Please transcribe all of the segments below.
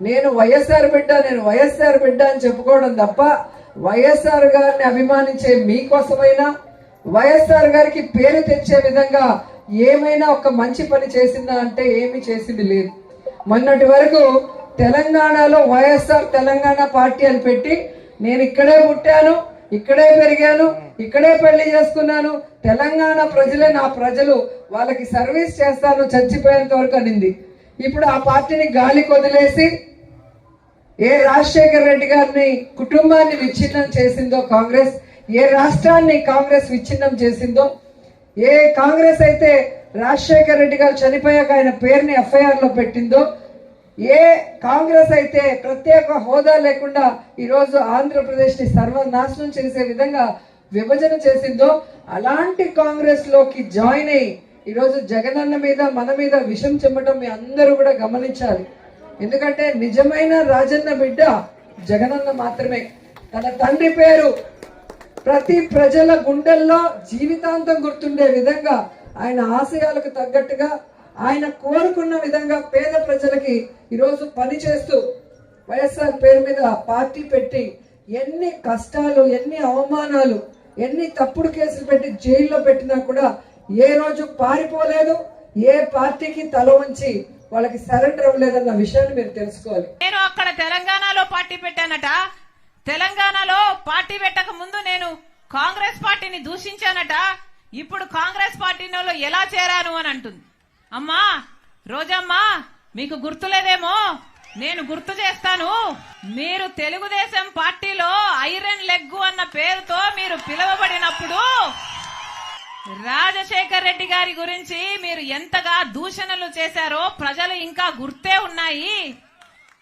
నేను వైఎస్ఆర్ బిడ్డ నేను వైఎస్ఆర్ బిడ్డ అని చెప్పుకోవడం తప్ప వైఎస్ఆర్ గారిని అభిమానించే మీకోసమైనా వైఎస్ఆర్ గారికి పేరు తెచ్చే విధంగా ఏమైనా ఒక మంచి పని చేసిందా అంటే ఏమి చేసింది లేదు. మొన్నటి వరకు తెలంగాణలో వైఎస్ఆర్ తెలంగాణ పార్టీ అని పెట్టి నేను ఇక్కడే పుట్టాను ఇక్కడే పెరిగాను ఇక్కడే పెళ్ళి చేసుకున్నాను తెలంగాణ ప్రజలే నా ప్రజలు వాళ్ళకి సర్వీస్ చేస్తాను చచ్చిపోయేంత వరకు అనింది. ఇప్పుడు ఆ పార్టీని గాలికి వదిలేసి ఏ రాజశేఖర రెడ్డి గారిని కుటుంబాన్ని విచ్ఛిన్నం చేసిందో కాంగ్రెస్ ఏ రాష్ట్రాన్ని కాంగ్రెస్ విచ్ఛిన్నం చేసిందో ఏ కాంగ్రెస్ అయితే రాజశేఖర రెడ్డి గారు చనిపోయాక ఆయన పేరుని ఎఫ్ఐఆర్లో పెట్టిందో ఏ కాంగ్రెస్ అయితే ప్రత్యేక హోదా లేకుండా ఈరోజు ఆంధ్రప్రదేశ్ని సర్వనాశనం చేసే విధంగా విభజన చేసిందో అలాంటి కాంగ్రెస్లోకి జాయిన్ అయ్యి ఈరోజు జగనన్న మీద మన మీద విషం చెమ్మటం మీ అందరూ కూడా గమనించాలి. ఎందుకంటే నిజమైన రాజన్న బిడ్డ జగనన్న మాత్రమే. తన తండ్రి పేరు ప్రతి ప్రజల గుండెల్లో జీవితాంతం గుర్తుండే విధంగా ఆయన ఆశయాలకు తగ్గట్టుగా ఆయన కోరుకున్న విధంగా పేద ప్రజలకి ఈరోజు పని చేస్తూ వైఎస్ఆర్ పేరు మీద పార్టీ పెట్టి ఎన్ని కష్టాలు ఎన్ని అవమానాలు ఎన్ని తప్పుడు కేసులు పెట్టి జైల్లో పెట్టినా కూడా ఏ రోజు పారిపోలేదు ఏ పార్టీకి తల ఉంచి వాళ్ళకి సరెండర్ అవ్వలేదన్న విషయాన్ని మీరు తెలుసుకోవాలి. నేను అక్కడ తెలంగాణలో పార్టీ పెట్టానట. తెలంగాణలో పార్టీ పెట్టక ముందు నేను కాంగ్రెస్ పార్టీని దూషించానట. ఇప్పుడు కాంగ్రెస్ పార్టీలో ఎలా చేరాను అని అంటుంది. అమ్మా రోజమ్మా మీకు గుర్తులేదేమో? నేను గుర్తు చేస్తాను. మీరు తెలుగుదేశం పార్టీలో ఐరన్ లెగ్గు అన్న పేరుతో మీరు పిలువబడినప్పుడు రాజశేఖర్ రెడ్డి గారి గురించి మీరు ఎంతగా దూషణలు చేశారో ప్రజలు ఇంకా గుర్తే ఉన్నాయి.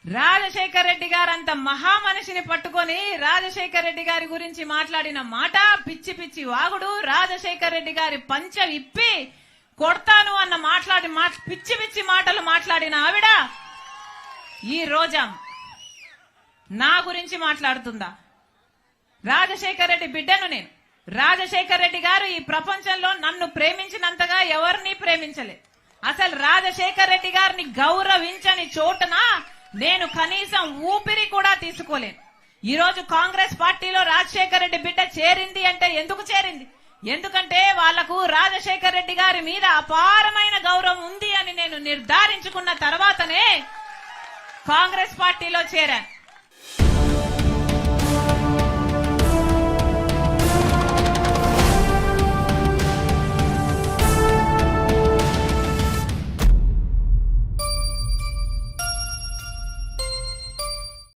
రాజశేఖర్ రెడ్డి గారు అంత మహామనిషిని పట్టుకొని రాజశేఖర్ రెడ్డి గారి గురించి మాట్లాడిన మాట పిచ్చి పిచ్చి వాగుడు రాజశేఖర్ రెడ్డి గారి పంచ విప్పి కొడతాను అన్న మాట్లాడి మా- పిచ్చి పిచ్చి మాటలు మాట్లాడిన ఆవిడ ఈ రోజా నా గురించి మాట్లాడుతుందా? రాజశేఖర్ రెడ్డి బిడ్డను నేను. రాజశేఖర్ రెడ్డి గారు ఈ ప్రపంచంలో నన్ను ప్రేమించినంతగా ఎవరిని ప్రేమించలే అసలు రాజశేఖర్ రెడ్డి గారిని గౌరవించని చోటున నేను కనీసం ఊపిరి కూడా తీసుకోలేను. ఈ రోజు కాంగ్రెస్ పార్టీలో రాజశేఖర్ రెడ్డి బిడ్డ చేరింది అంటే ఎందుకు చేరింది? ఎందుకంటే వాళ్ళకు రాజశేఖర్ రెడ్డి గారి మీద అపారమైన గౌరవం ఉంది అని నేను నిర్ధారించుకున్న తర్వాతనే కాంగ్రెస్ పార్టీలో చేరాను.